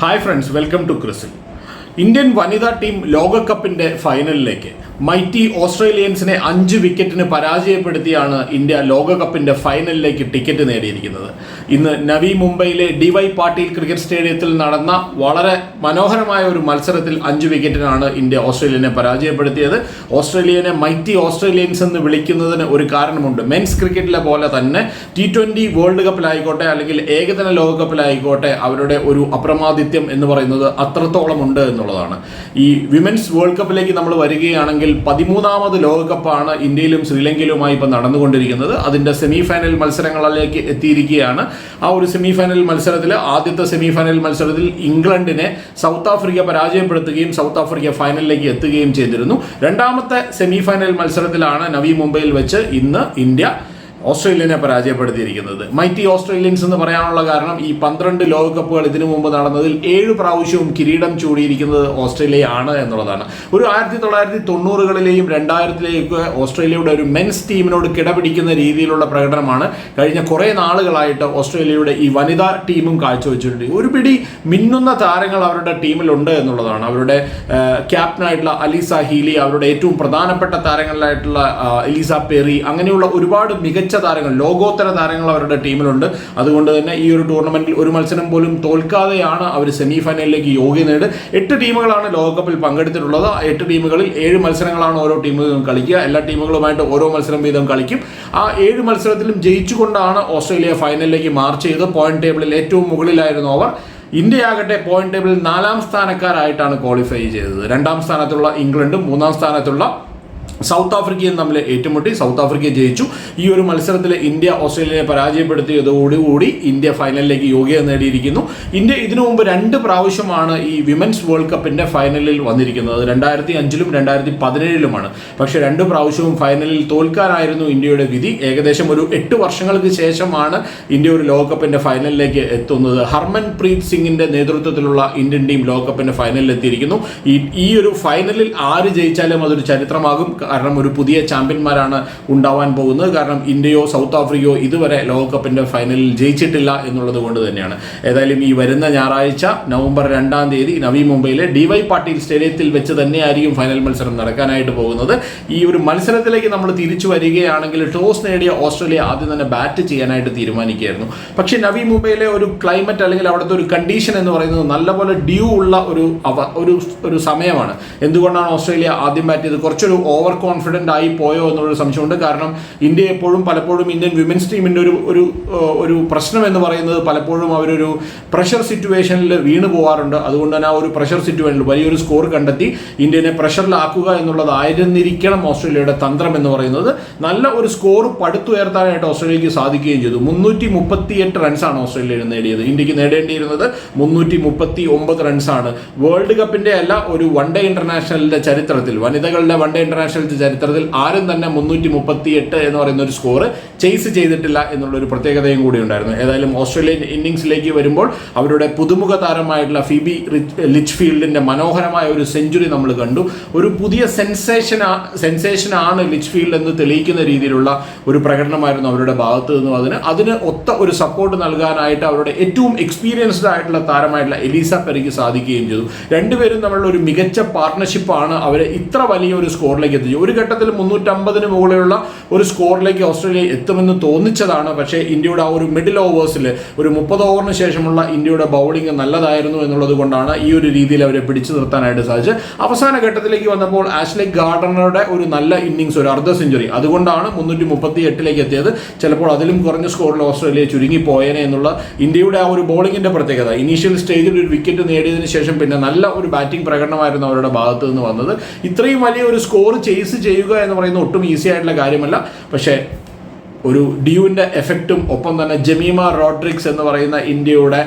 Hi friends welcome to ക്രിസിൽ Indian വനിതാ team ലോകകപ്പിന്റെ ഫൈനലിലേക്ക് മൈറ്റി ഓസ്ട്രേലിയൻസിനെ അഞ്ച് വിക്കറ്റിന് പരാജയപ്പെടുത്തിയാണ് ഇന്ത്യ ലോകകപ്പിന്റെ ഫൈനലിലേക്ക് ടിക്കറ്റ് നേടിയിരിക്കുന്നത്. ഇന്ന് നവി മുംബൈയിലെ ഡി വൈ പാട്ടീൽ ക്രിക്കറ്റ് സ്റ്റേഡിയത്തിൽ നടന്ന വളരെ മനോഹരമായ ഒരു മത്സരത്തിൽ അഞ്ച് വിക്കറ്റിനാണ് ഇന്ത്യ ഓസ്ട്രേലിയനെ പരാജയപ്പെടുത്തിയത്. ഓസ്ട്രേലിയനെ മൈറ്റി ഓസ്ട്രേലിയൻസ് എന്ന് വിളിക്കുന്നതിന് ഒരു കാരണമുണ്ട്. മെൻസ് ക്രിക്കറ്റിലെ പോലെ തന്നെ ടി ട്വന്റി വേൾഡ് കപ്പിലായിക്കോട്ടെ അല്ലെങ്കിൽ ഏകദിന ലോകകപ്പിലായിക്കോട്ടെ അവരുടെ ഒരു അപ്രമാദിത്യം എന്ന് പറയുന്നത് അത്രത്തോളം ഉണ്ട് എന്നുള്ളതാണ്. ഈ വിമൻസ് വേൾഡ് കപ്പിലേക്ക് നമ്മൾ വരികയാണെങ്കിൽ പതിമൂന്നാമത് ലോകകപ്പാണ് ഇന്ത്യയിലും ശ്രീലങ്കയിലുമായി ഇപ്പം നടന്നുകൊണ്ടിരിക്കുന്നത്. അതിന്റെ സെമി ഫൈനൽ മത്സരങ്ങളിലേക്ക് എത്തിയിരിക്കുകയാണ്. ആ ഒരു സെമി ഫൈനൽ മത്സരത്തിൽ ആദ്യത്തെ സെമി ഫൈനൽ മത്സരത്തിൽ ഇംഗ്ലണ്ടിനെ സൗത്ത് ആഫ്രിക്ക പരാജയപ്പെടുത്തുകയും സൗത്ത് ആഫ്രിക്ക ഫൈനലിലേക്ക് എത്തുകയും ചെയ്തിരുന്നു. രണ്ടാമത്തെ സെമി ഫൈനൽ മത്സരത്തിലാണ് നവി മുംബൈയിൽ വെച്ച് ഇന്ന് ഇന്ത്യ ഓസ്ട്രേലിയനെ പരാജയപ്പെടുത്തിയിരിക്കുന്നത്. മൈറ്റി ഓസ്ട്രേലിയൻസ് എന്ന് പറയാനുള്ള കാരണം ഈ പന്ത്രണ്ട് ലോകകപ്പുകൾ ഇതിനു മുമ്പ് നടന്നതിൽ ഏഴ് പ്രാവശ്യവും കിരീടം ചൂടിയിരിക്കുന്നത് ഓസ്ട്രേലിയ ആണ് എന്നുള്ളതാണ്. ഒരു ആയിരത്തി തൊള്ളായിരത്തി തൊണ്ണൂറുകളിലെയും രണ്ടായിരത്തിലേക്ക് ഓസ്ട്രേലിയയുടെ ഒരു മെൻസ് ടീമിനോട് കിടപിടിക്കുന്ന രീതിയിലുള്ള പ്രകടനമാണ് കഴിഞ്ഞ കുറേ നാളുകളായിട്ട് ഓസ്ട്രേലിയയുടെ ഈ വനിതാ ടീമും കാഴ്ചവെച്ചിട്ടുണ്ട്. ഒരു പിടി മിന്നുന്ന താരങ്ങൾ അവരുടെ ടീമിലുണ്ട് എന്നുള്ളതാണ്. അവരുടെ ക്യാപ്റ്റനായിട്ടുള്ള അലീസ ഹീലി അവരുടെ ഏറ്റവും പ്രധാനപ്പെട്ട താരങ്ങളിലായിട്ടുള്ള എലീസ പെറി അങ്ങനെയുള്ള ഒരുപാട് മികച്ച താരങ്ങൾ ലോകോത്തര താരങ്ങൾ അവരുടെ ടീമിലുണ്ട്. അതുകൊണ്ട് തന്നെ ഈ ഒരു ടൂർണമെന്റിൽ ഒരു മത്സരം പോലും തോൽക്കാതെയാണ് അവർ സെമി ഫൈനലിലേക്ക് യോഗ്യ നേട്. എട്ട് ടീമുകളാണ് ലോകകപ്പിൽ പങ്കെടുത്തിട്ടുള്ളത്. എട്ട് ടീമുകളിൽ ഏഴ് മത്സരങ്ങളാണ് ഓരോ ടീമുകളും കളിക്കുക. എല്ലാ ടീമുകളുമായിട്ട് ഓരോ മത്സരം വീതം കളിക്കും. ആ ഏഴ് മത്സരത്തിലും ജയിച്ചുകൊണ്ടാണ് ഓസ്ട്രേലിയ ഫൈനലിലേക്ക് മാർച്ച് ചെയ്ത് പോയിന്റ് ടേബിളിൽ ഏറ്റവും മുകളിലായിരുന്നു അവർ. ഇന്ത്യ ഇന്ത്യയാകട്ടെ പോയിന്റ് ടേബിളിൽ നാലാം സ്ഥാനക്കാരായിട്ടാണ് ക്വാളിഫൈ ചെയ്തത്. രണ്ടാം സ്ഥാനത്തുള്ള ഇംഗ്ലണ്ടും മൂന്നാം സ്ഥാനത്തുള്ള സൗത്ത് ആഫ്രിക്കയും തമ്മിൽ ഏറ്റുമുട്ടി. സൗത്ത് ആഫ്രിക്ക ജയിച്ചു. ഈ ഒരു മത്സരത്തിൽ ഇന്ത്യ ഓസ്ട്രേലിയയെ പരാജയപ്പെടുത്തിയതോടുകൂടി ഇന്ത്യ ഫൈനലിലേക്ക് യോഗ്യത നേടിയിരിക്കുന്നു. ഇന്ത്യ ഇതിനു മുമ്പ് രണ്ട് പ്രാവശ്യമാണ് ഈ വിമൻസ് വേൾഡ് കപ്പിന്റെ ഫൈനലിൽ വന്നിരിക്കുന്നത്. രണ്ടായിരത്തി അഞ്ചിലും രണ്ടായിരത്തി പതിനേഴിലുമാണ് പക്ഷെ രണ്ട് പ്രാവശ്യവും ഫൈനലിൽ തോൽക്കാനായിരുന്നു ഇന്ത്യയുടെ വിധി. ഏകദേശം ഒരു എട്ട് വർഷങ്ങൾക്ക് ശേഷമാണ് ഇന്ത്യ ഒരു ലോകകപ്പിന്റെ ഫൈനലിലേക്ക് എത്തുന്നത്. ഹർമൻ പ്രീത് സിംഗിന്റെ നേതൃത്വത്തിലുള്ള ഇന്ത്യൻ ടീം ലോകകപ്പിന്റെ ഫൈനലിൽ എത്തിയിരിക്കുന്നു. ഈ ഈ ഒരു ഫൈനലിൽ ആര് ജയിച്ചാലും അതൊരു ചരിത്രമാകും. കാരണം ഒരു പുതിയ ചാമ്പ്യന്മാരാണ് ഉണ്ടാവാൻ പോകുന്നത്. കാരണം ഇന്ത്യയോ സൗത്ത് ആഫ്രിക്കയോ ഇതുവരെ ലോകകപ്പിന്റെ ഫൈനലിൽ ജയിച്ചിട്ടില്ല എന്നുള്ളത് കൊണ്ട് തന്നെയാണ്. ഏതായാലും ഈ വരുന്ന ഞായറാഴ്ച നവംബർ രണ്ടാം തീയതി നവി മുംബൈയിലെ ഡി വൈ പാട്ടീൽ സ്റ്റേഡിയത്തിൽ വെച്ച് തന്നെയായിരിക്കും ഫൈനൽ മത്സരം നടക്കാനായിട്ട് പോകുന്നത്. ഈ ഒരു മത്സരത്തിലേക്ക് നമ്മൾ തിരിച്ചു വരികയാണെങ്കിൽ ടോസ് നേടിയ ഓസ്ട്രേലിയ ആദ്യം തന്നെ ബാറ്റ് ചെയ്യാനായിട്ട് തീരുമാനിക്കുകയായിരുന്നു. പക്ഷേ നവി മുംബൈയിലെ ഒരു ക്ലൈമറ്റ് അല്ലെങ്കിൽ അവിടുത്തെ ഒരു കണ്ടീഷൻ എന്ന് പറയുന്നത് നല്ലപോലെ ഡ്യൂ ഉള്ള ഒരു ഒരു ഒരു സമയമാണ്. എന്തുകൊണ്ടാണ് ഓസ്ട്രേലിയ ആദ്യം ബാറ്റ് ചെയ്ത് കുറച്ചൊരു ഓവർ കോൺഫിഡന്റ് ആയി പോയോ എന്നുള്ളൊരു സംശയമുണ്ട്. കാരണം ഇന്ത്യ എപ്പോഴും പലപ്പോഴും ഇന്ത്യൻ വിമൻസ് ടീമിന്റെ ഒരു ഒരു ഒരു പ്രശ്നം എന്ന് പറയുന്നത് പലപ്പോഴും അവരൊരു പ്രഷർ സിറ്റുവേഷനിൽ വീണു പോകാറുണ്ട് അതുകൊണ്ട് തന്നെ ആ ഒരു പ്രഷർ സിറ്റുവേഷനിൽ വലിയൊരു സ്കോർ കണ്ടെത്തി ഇന്ത്യനെ പ്രഷറിലാക്കുക എന്നുള്ളതായിരുന്നിരിക്കണം ഓസ്ട്രേലിയയുടെ തന്ത്രം എന്ന് പറയുന്നത്. നല്ല ഒരു സ്കോർ പടുത്തുയർത്താനായിട്ട് ഓസ്ട്രേലിയക്ക് സാധിക്കുകയും ചെയ്തു. മുന്നൂറ്റി മുപ്പത്തിയെട്ട് റൺസാണ് ഓസ്ട്രേലിയ നേടിയത്. ഇന്ത്യയ്ക്ക് നേടേണ്ടിയിരുന്നത് മുന്നൂറ്റി മുപ്പത്തി ഒമ്പത് റൺസാണ് വേൾഡ് കപ്പിന്റെ അല്ല ഒരു വൺ ഡേ ഇന്റർനാഷണലിന്റെ ചരിത്രത്തിൽ വനിതകളുടെ വൺ ഡേ ഇന്റർനാഷണൽ ചരിത്രത്തിൽ ആരും തന്നെ മുന്നൂറ്റി മുപ്പത്തി എട്ട് എന്ന് പറയുന്ന ഒരു സ്കോർ ചേസ് ചെയ്തിട്ടില്ല എന്നുള്ള ഒരു പ്രത്യേകതയും കൂടി ഉണ്ടായിരുന്നു. ഏതായാലും ഓസ്ട്രേലിയൻ ഇന്നിങ്സിലേക്ക് വരുമ്പോൾ അവരുടെ പുതുമുഖ താരമായിട്ടുള്ള ഫിബി റിച്ച് ലിച്ച് ഫീൽഡിന്റെ മനോഹരമായ ഒരു സെഞ്ചുറി നമ്മൾ കണ്ടു. ഒരു പുതിയ സെൻസേഷൻ സെൻസേഷൻ ആണ് ലിച്ച് ഫീൽഡ് എന്ന് തെളിയിക്കുന്ന രീതിയിലുള്ള ഒരു പ്രകടനമായിരുന്നു അവരുടെ ഭാഗത്ത് നിന്നും. അതിന് അതിന് ഒത്ത ഒരു സപ്പോർട്ട് നൽകാനായിട്ട് അവരുടെ ഏറ്റവും എക്സ്പീരിയൻസ്ഡ് ആയിട്ടുള്ള താരമായിട്ടുള്ള എലീസ പെരിക്ക് സാധിക്കുകയും ചെയ്തു. രണ്ടുപേരും തമ്മിലുള്ള ഒരു മികച്ച പാർട്ട്ണർഷിപ്പാണ് അവരെ ഇത്ര വലിയ ഒരു സ്കോറിലേക്ക് ഒരു ഘട്ടത്തിൽ മുന്നൂറ്റമ്പതിന് മുകളിലുള്ള ഒരു സ്കോറിലേക്ക് ഓസ്ട്രേലിയ എത്തുമെന്ന് തോന്നിച്ചതാണ്. പക്ഷേ ഇന്ത്യയുടെ ആ ഒരു മിഡിൽ ഓവേഴ്സിൽ ഒരു മുപ്പത് ഓവറിന് ശേഷമുള്ള ഇന്ത്യയുടെ ബൗളിംഗ് നല്ലതായിരുന്നു എന്നുള്ളത് കൊണ്ടാണ് ഈ ഒരു രീതിയിൽ അവരെ പിടിച്ചു നിർത്താനായിട്ട് സാധിച്ചത്. അവസാന ഘട്ടത്തിലേക്ക് വന്നപ്പോൾ ആഷ്ലി ഗാർഡനറുടെ ഒരു നല്ല ഇന്നിങ്സ് ഒരു അർദ്ധ സെഞ്ചുറി. അതുകൊണ്ടാണ് മുന്നൂറ്റി മുപ്പത്തി എട്ടിലേക്ക് എത്തിയത്. ചിലപ്പോൾ അതിലും കുറഞ്ഞ സ്കോറിൽ ഓസ്ട്രേലിയ ചുരുങ്ങി പോയേനെ എന്നുള്ള ഇന്ത്യയുടെ ആ ഒരു ബോളിംഗിന്റെ പ്രത്യേകത. ഇനീഷ്യൽ സ്റ്റേജിൽ ഒരു വിക്കറ്റ് നേടിയതിനു ശേഷം പിന്നെ നല്ല ഒരു ബാറ്റിംഗ് പ്രകടനമായിരുന്നു അവരുടെ ഭാഗത്ത് നിന്ന് വന്നത്. ഇത്രയും വലിയ ഒരു സ്കോർ ചേസ് ചെയ്യുക എന്ന് പറയുന്ന ഒട്ടും ഈസി ആയിട്ടുള്ള കാര്യമല്ല. പക്ഷേ ഒരു ഡ്യൂവിന്റെ എഫക്റ്റും ഒപ്പം തന്നെ ജമീമ റോഡ്രിക്സ് എന്ന് പറയുന്ന ഇന്ത്യയുടെ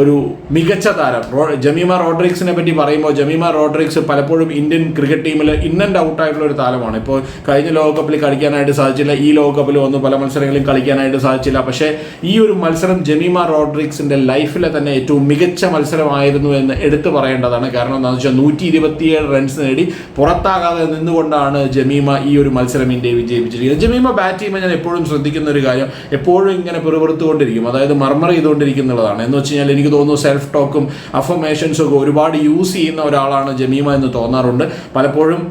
ഒരു മികച്ച താരം. ജമീമ റോഡ്രിക്സിനെ പറ്റി പറയുമ്പോൾ ജമീമ റോഡ്രിക്സ് പലപ്പോഴും ഇന്ത്യൻ ക്രിക്കറ്റ് ടീമിൽ ഇൻ ആൻഡ് ഔട്ട് ആയിട്ടുള്ള ഒരു താരമാണ്. ഇപ്പോൾ കഴിഞ്ഞ ലോകകപ്പിൽ കളിക്കാനായിട്ട് സാധിച്ചില്ല. ഈ ലോകകപ്പിൽ ഒന്നും പല മത്സരങ്ങളിലും കളിക്കാനായിട്ട് സാധിച്ചില്ല. പക്ഷേ ഈ ഒരു മത്സരം ജമീമ റോഡ്രിക്സിന്റെ ലൈഫിലെ തന്നെ ഏറ്റവും മികച്ച മത്സരമായിരുന്നു എന്ന് എടുത്തു പറയേണ്ടതാണ്. കാരണം എന്താണെന്ന് വെച്ചാൽ നൂറ്റി ഇരുപത്തിയേഴ് റൺസ് നേടി പുറത്താകാതെ നിന്നുകൊണ്ടാണ് ജമീമ ഈ ഒരു മത്സരം ഇന്ത്യയെ വിജയിപ്പിച്ചിരിക്കുന്നത്. ജമീമ ബാറ്റ് ചെയ്യുമ്പോൾ ഞാൻ എപ്പോഴും ശ്രദ്ധിക്കുന്ന ഒരു കാര്യം എപ്പോഴും ഇങ്ങനെ പിറുപിറുത്തുകൊണ്ടിരിക്കും. അതായത് മർമർ ചെയ്തുകൊണ്ടിരിക്കുന്നുള്ളതാണ്. എന്ന് വെച്ച് കഴിഞ്ഞാൽ എനിക്ക് തോന്നുന്നു സെൽഫ് ടോക്കും അഫർമേഷൻസും ഒക്കെ ഒരുപാട് യൂസ് ചെയ്യുന്ന ഒരാളാണ് ജമീമ എന്ന് തോന്നാറുണ്ട്. പലപ്പോഴും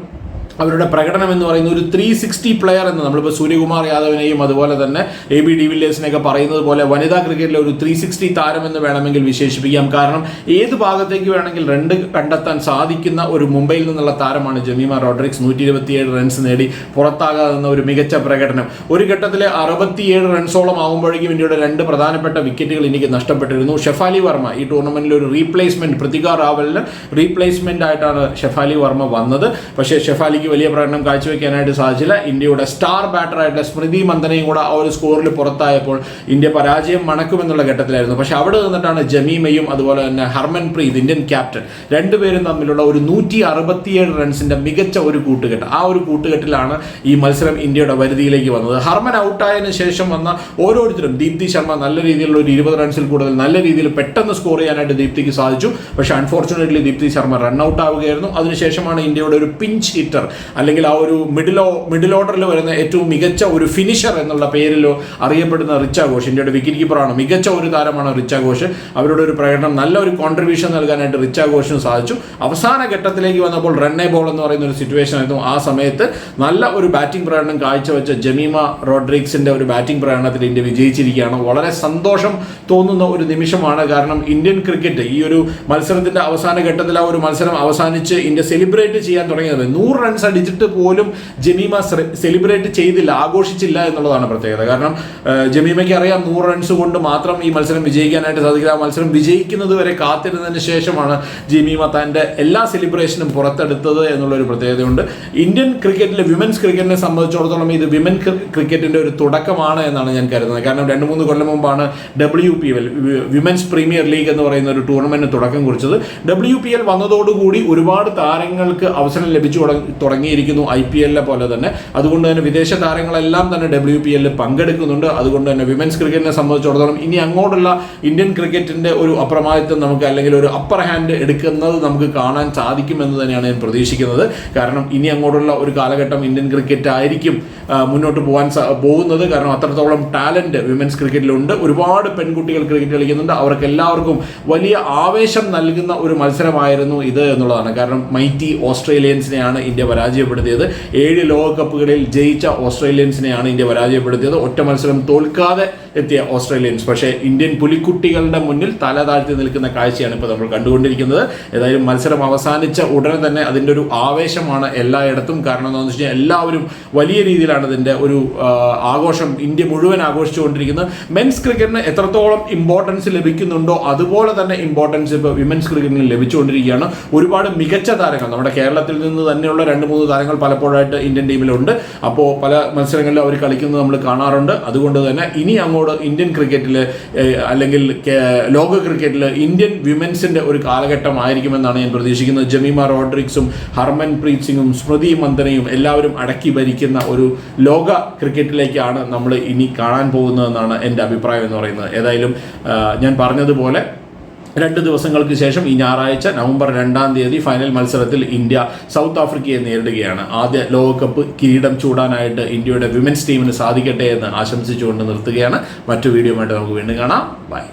അവരുടെ പ്രകടനം എന്ന് പറയുന്ന ഒരു ത്രീ സിക്സ്റ്റി പ്ലെയർ എന്ന് നമ്മളിപ്പോൾ സൂര്യകുമാർ യാദവിനെയും അതുപോലെ തന്നെ എ ബി ഡിവില്ലേഴ്സിനെയൊക്കെ പറയുന്നത് പോലെ വനിതാ ക്രിക്കറ്റിലെ ഒരു ത്രീ സിക്സ്റ്റി താരം എന്ന് വേണമെങ്കിൽ വിശേഷിപ്പിക്കാം. കാരണം ഏത് ഭാഗത്തേക്ക് വേണമെങ്കിൽ രണ്ട് കണ്ടെത്താൻ സാധിക്കുന്ന ഒരു മുംബൈയിൽ നിന്നുള്ള താരമാണ് ജമീമ റോഡ്രിക്സ്. നൂറ്റി ഇരുപത്തിയേഴ് റൺസ് നേടി പുറത്താകാതെ നിന്ന ഒരു മികച്ച പ്രകടനം. ഒരു ഘട്ടത്തിലെ അറുപത്തിയേഴ് റൺസോളം ആകുമ്പോഴേക്കും ഇന്ത്യയുടെ രണ്ട് പ്രധാനപ്പെട്ട വിക്കറ്റുകൾ എനിക്ക് നഷ്ടപ്പെട്ടിരുന്നു. ഷെഫാലി വർമ്മ ഈ ടൂർണമെന്റിൽ ഒരു റീപ്ലേസ്മെന്റ് പ്രതികാർ റാവലിന് റീപ്ലേസ്മെന്റ് ആയിട്ടാണ് ഷെഫാലി വർമ്മ വന്നത്. പക്ഷേ ഷെഫാലിക്ക് വലിയ പ്രകടനം കാഴ്ചവെക്കാനായിട്ട് സാധിച്ചില്ല. ഇന്ത്യയുടെ സ്റ്റാർ ബാറ്ററായിട്ടുള്ള സ്മൃതി മന്ദനയും കൂടെ ആ ഒരു സ്കോറിൽ പുറത്തായപ്പോൾ ഇന്ത്യ പരാജയം മണക്കുമെന്നുള്ള ഘട്ടത്തിലായിരുന്നു. പക്ഷേ അവിടെ നിന്നിട്ടാണ് ജമീമയും അതുപോലെ തന്നെ ഹർമൻ പ്രീത് ഇന്ത്യൻ ക്യാപ്റ്റൻ രണ്ടുപേരും തമ്മിലുള്ള ഒരു നൂറ്റി അറുപത്തിയേഴ് റൺസിന്റെ മികച്ച ഒരു കൂട്ടുകെട്ട്. ആ ഒരു കൂട്ടുകെട്ടിലാണ് ഈ മത്സരം ഇന്ത്യയുടെ വരുതിയിലേക്ക് വന്നത്. ഹർമൻ ഔട്ടായതിനു ശേഷം വന്ന ഓരോരുത്തരും ദീപ്തി ശർമ്മ നല്ല രീതിയിലുള്ള ഒരു ഇരുപത് റൺസിൽ കൂടുതൽ നല്ല രീതിയിൽ പെട്ടെന്ന് സ്കോർ ചെയ്യാനായിട്ട് ദീപ്തിക്ക് സാധിച്ചു. പക്ഷേ unfortunately Deepti Sharma run out ആവുകയായിരുന്നു. അതിനുശേഷമാണ് ഇന്ത്യയുടെ ഒരു പിഞ്ച് ഹിറ്റർ അല്ലെങ്കിൽ ആ ഒരു മിഡിലോ മിഡിൽ ഓർഡറിൽ വരുന്ന ഏറ്റവും മികച്ച ഒരു ഫിനിഷർ എന്നുള്ള പേരിലോ അറിയപ്പെടുന്ന റിച്ച ഘോഷ് ഇന്ത്യയുടെ വിക്കറ്റ് കീപ്പറാണ് മികച്ച ഒരു താരമാണ് റിച്ച ഘോഷ്. അവരുടെ ഒരു പ്രകടനം നല്ല ഒരു കോൺട്രിബ്യൂഷൻ നൽകാനായിട്ട് റിച്ച ഘോഷിന് സാധിച്ചു. അവസാന ഘട്ടത്തിലേക്ക് വന്നപ്പോൾ റണ്ണേ ബോൾ എന്ന് പറയുന്ന ഒരു സിറ്റുവേഷൻ ആയിരുന്നു ആ സമയത്ത്. നല്ല ഒരു ബാറ്റിംഗ് പ്രകടനം കാഴ്ചവെച്ച ജമീമ റോഡ്രിക്സിന്റെ ഒരു ബാറ്റിംഗ് പ്രകടനത്തിൽ ഇന്ത്യ വിജയിച്ചിരിക്കുകയാണ്. വളരെ സന്തോഷം തോന്നുന്ന ഒരു നിമിഷമാണ് കാരണം ഇന്ത്യൻ ക്രിക്കറ്റ് ഈ ഒരു മത്സരത്തിന്റെ അവസാന ഘട്ടത്തിൽ ആ ഒരു മത്സരം അവസാനിച്ച് ഇന്ത്യ സെലിബ്രേറ്റ് ചെയ്യാൻ തുടങ്ങിയത്. നൂറ് റൺസ് അടിച്ചിട്ട് പോലും ജമീമ സെലിബ്രേറ്റ് ചെയ്തില്ല ആഘോഷിച്ചില്ല എന്നുള്ളതാണ് പ്രത്യേകത. കാരണം ജമീമയ്ക്ക് അറിയാം നൂറ് റൺസ് കൊണ്ട് മാത്രം ഈ മത്സരം വിജയിക്കാനായിട്ട് സാധിക്കില്ല. ആ മത്സരം വിജയിക്കുന്നത് വരെ കാത്തിരുന്നതിന് ശേഷമാണ് ജമീമ തന്റെ എല്ലാ സെലിബ്രേഷനും പുറത്തെടുത്തത് എന്നുള്ളൊരു പ്രത്യേകതയുണ്ട്. ഇന്ത്യൻ ക്രിക്കറ്റിലെ വിമൻസ് ക്രിക്കറ്റിനെ സംബന്ധിച്ചിടത്തോളം ഇത് വിമൻ ക്രിക്കറ്റിന്റെ ഒരു തുടക്കമാണ് എന്നാണ് ഞാൻ കരുതുന്നത്. കാരണം രണ്ട് മൂന്ന് കൊല്ലം മുമ്പാണ് W P L women's premier league എന്ന് പറയുന്ന ഒരു ടൂർണമെന്റ് തുടക്കം കുറിച്ചത്. ഡബ്ല്യു പി എൽ വന്നതോടുകൂടി ഒരുപാട് താരങ്ങൾക്ക് അവസരം ലഭിച്ചു തുടങ്ങി- തുടങ്ങിയിരിക്കുന്നു ഐ പി എല്ലിലെ പോലെ തന്നെ. അതുകൊണ്ട് തന്നെ വിദേശ താരങ്ങളെല്ലാം തന്നെ ഡബ്ല്യു പി എല്ലിൽ പങ്കെടുക്കുന്നുണ്ട്. അതുകൊണ്ട് തന്നെ വിമൻസ് ക്രിക്കറ്റിനെ സംബന്ധിച്ചിടത്തോളം ഇനി അങ്ങോട്ടുള്ള ഇന്ത്യൻ ക്രിക്കറ്റിന്റെ ഒരു അപ്രമാദിത്വം നമുക്ക് അല്ലെങ്കിൽ ഒരു അപ്പർ ഹാൻഡ് എടുക്കുന്നത് നമുക്ക് കാണാൻ സാധിക്കുമെന്ന് തന്നെയാണ് ഞാൻ പ്രതീക്ഷിക്കുന്നത്. കാരണം ഇനി അങ്ങോട്ടുള്ള ഒരു കാലഘട്ടം ഇന്ത്യൻ ക്രിക്കറ്റ് ആയിരിക്കും മുന്നോട്ട് പോകാൻ പോകുന്നത്. കാരണം അത്രത്തോളം ടാലന്റ് വിമൻസ് ക്രിക്കറ്റിലുണ്ട്. ഒരുപാട് പെൺകുട്ടികൾ ക്രിക്കറ്റ് കളിക്കുന്നുണ്ട്. അവർക്ക് എല്ലാവർക്കും വലിയ ആവേശം നൽകുന്ന ഒരു മത്സരമായിരുന്നു ഇത് എന്നുള്ളതാണ്. കാരണം മൈറ്റി ഓസ്ട്രേലിയൻസിനെയാണ് ഇന്ത്യ പരാജയപ്പെടുത്തിയത്. ഏഴ് ലോകകപ്പുകളിൽ ജയിച്ച ഓസ്ട്രേലിയൻസിനെയാണ് ഇന്ത്യ പരാജയപ്പെടുത്തിയത്. ഒറ്റ മത്സരം തോൽക്കാതെ എത്തിയ ഓസ്ട്രേലിയൻസ്. പക്ഷേ ഇന്ത്യൻ പുലിക്കുട്ടികളുടെ മുന്നിൽ തല താഴ്ത്തി നിൽക്കുന്ന കാഴ്ചയാണ് ഇപ്പോൾ നമ്മൾ കണ്ടുകൊണ്ടിരിക്കുന്നത്. ഏതായാലും മത്സരം അവസാനിച്ച ഉടനെ തന്നെ അതിന്റെ ഒരു ആവേശമാണ് എല്ലായിടത്തും. കാരണം എന്താണെന്ന് വെച്ച് കഴിഞ്ഞാൽ എല്ലാവരും വലിയ രീതിയിലാണ് ഇതിന്റെ ഒരു ആഘോഷം ഇന്ത്യ മുഴുവൻ ആഘോഷിച്ചുകൊണ്ടിരിക്കുന്നത്. മെൻസ് ക്രിക്കറ്റിന് എത്രത്തോളം ഇമ്പോർട്ടൻസ് ലഭിക്കുന്നുണ്ടോ അതുപോലെ തന്നെ ഇമ്പോർട്ടൻസ് ഇപ്പോൾ വിമൻസ് ക്രിക്കറ്റിന് ലഭിച്ചുകൊണ്ടിരിക്കുകയാണ്. ഒരുപാട് മികച്ച താരങ്ങൾ നമ്മുടെ കേരളത്തിൽ നിന്ന് തന്നെയുള്ള രണ്ട് മൂന്ന് താരങ്ങൾ പലപ്പോഴായിട്ട് ഇന്ത്യൻ ടീമിലുണ്ട് അപ്പോൾ പല മത്സരങ്ങളിലും അവർ കളിക്കുന്നത് നമ്മൾ കാണാറുണ്ട്. അതുകൊണ്ട് തന്നെ ഇനി അങ്ങോട്ട് ഇന്ത്യൻ ക്രിക്കറ്റിൽ അല്ലെങ്കിൽ ലോക ക്രിക്കറ്റിൽ ഇന്ത്യൻ വിമൻസിന്റെ ഒരു കാലഘട്ടമായിരിക്കുമെന്നാണ് ഞാൻ പ്രതീക്ഷിക്കുന്നത്. ജമീമ റോഡ്രിക്സും ഹർമൻ പ്രീത് സിംഗും സ്മൃതി മന്ദനയും എല്ലാവരും അടക്കി ഭരിക്കുന്ന ഒരു ലോക ക്രിക്കറ്റിലേക്കാണ് നമ്മൾ ഇനി കാണാൻ പോകുന്നതെന്നാണ് എന്റെ അഭിപ്രായം എന്ന് പറയുന്നത്. ഏതായാലും ഞാൻ പറഞ്ഞതുപോലെ രണ്ട് ദിവസങ്ങൾക്ക് ശേഷം ഈ ഞായറാഴ്ച നവംബർ രണ്ടാം തീയതി ഫൈനൽ മത്സരത്തിൽ ഇന്ത്യ സൗത്ത് ആഫ്രിക്കയെ നേരിടുകയാണ്. ആദ്യ ലോകകപ്പ് കിരീടം ചൂടാനായിട്ട് ഇന്ത്യയുടെ വിമൻസ് ടീമിന് സാധിക്കട്ടെ എന്ന് ആശംസിച്ചുകൊണ്ട് നിർത്തുകയാണ്. മറ്റു വീഡിയോ നമുക്ക് വീണ്ടും കാണാം. ബൈ